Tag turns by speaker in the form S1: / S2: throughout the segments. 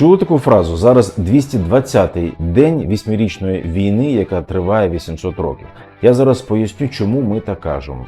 S1: Чули таку фразу? Зараз 220-й день вісьмирічної війни, яка триває 800 років. Я зараз поясню, чому ми так кажемо.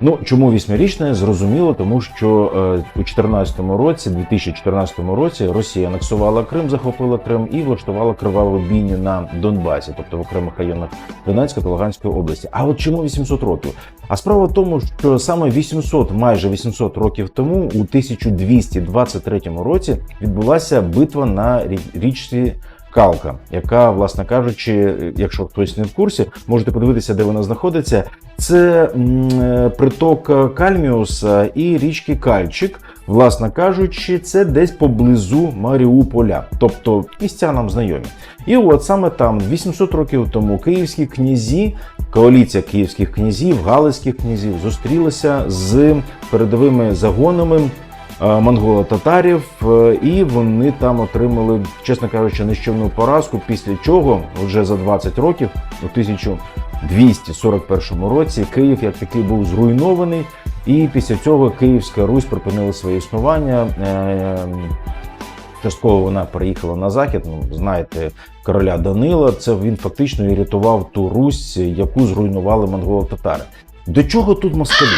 S1: Ну чому вісьмирічне? Зрозуміло, тому що е, у 2014 році, 2014 році, Росія анексувала Крим, захопила Крим і влаштувала криваву бійню на Донбасі, тобто в окремих районах Донецької та Луганської області. А от чому 800 років? А справа в тому, що саме 800, майже 800 років тому, у 1223 році, відбулася битва на річці. Калка, яка, власне кажучи, якщо хтось не в курсі, можете подивитися, де вона знаходиться. Це е, приток Кальміуса і річки Кальчик. Власне кажучи, це десь поблизу Маріуполя, тобто місця нам знайомі. І от саме там, 800 років тому, київські князі, коаліція київських князів, галицьких князів зустрілися з передовими загонами монголо-татарів, е, і вони там отримали, чесно кажучи, нищівну поразку. Після чого вже за 20 років, у 1241 році, Київ як такий був зруйнований, і після цього Київська Русь припинила своє існування. Е, Частково вона переїхала на захід. Ну знаєте, короля Данила. Це він фактично і рятував ту Русь, яку зруйнували монголо-татари. До чого тут москалі?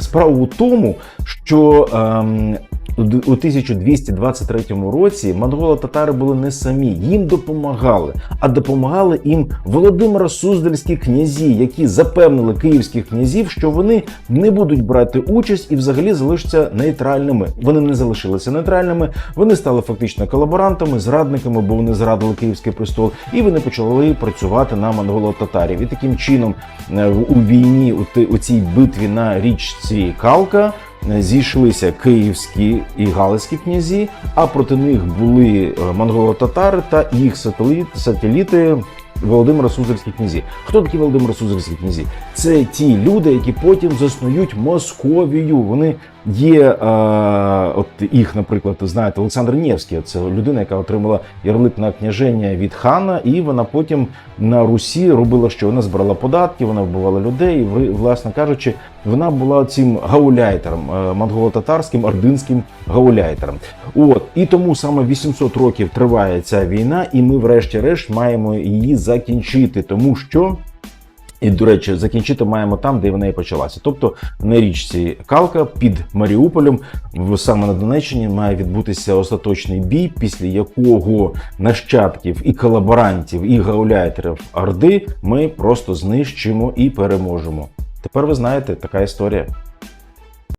S1: Справа у тому, що ем, у д- у 1223 році монголо-татари були не самі, їм допомагали, а допомагали їм Володимира Суздальські князі, які запевнили київських князів, що вони не будуть брати участь і взагалі залишаться нейтральними. Вони не залишилися нейтральними. Вони стали фактично колаборантами, зрадниками, бо вони зрадили київський престол, і вони почали працювати на монголо-татарів. І таким чином е, у війні у цій битві на річці Калка. Зійшлися київські і галицькі князі, а проти них були е, монголо-татари та їх сателіт, сателіти Володимира Сузерські князі. Хто такі Володимир Сузерські князі? Це ті люди, які потім заснують Московію. Вони є, е, от їх, наприклад, знаєте, Олександр Невський. Це людина, яка отримала ярлик на княження від хана, і вона потім на Русі робила, що вона збирала податки, вона вбивала людей. І, власне кажучи, вона була цим гауляйтером, е, монголо-татарським, ординським гауляйтером. От і тому саме 800 років триває ця війна, і ми, врешті-решт, маємо її закінчити, тому що. І, до речі, закінчити маємо там, де вона і почалася. Тобто на річці Калка під Маріуполем, саме на Донеччині, має відбутися остаточний бій, після якого нащадків і колаборантів, і гауляйтерів Орди ми просто знищимо і переможемо. Тепер ви знаєте, така історія.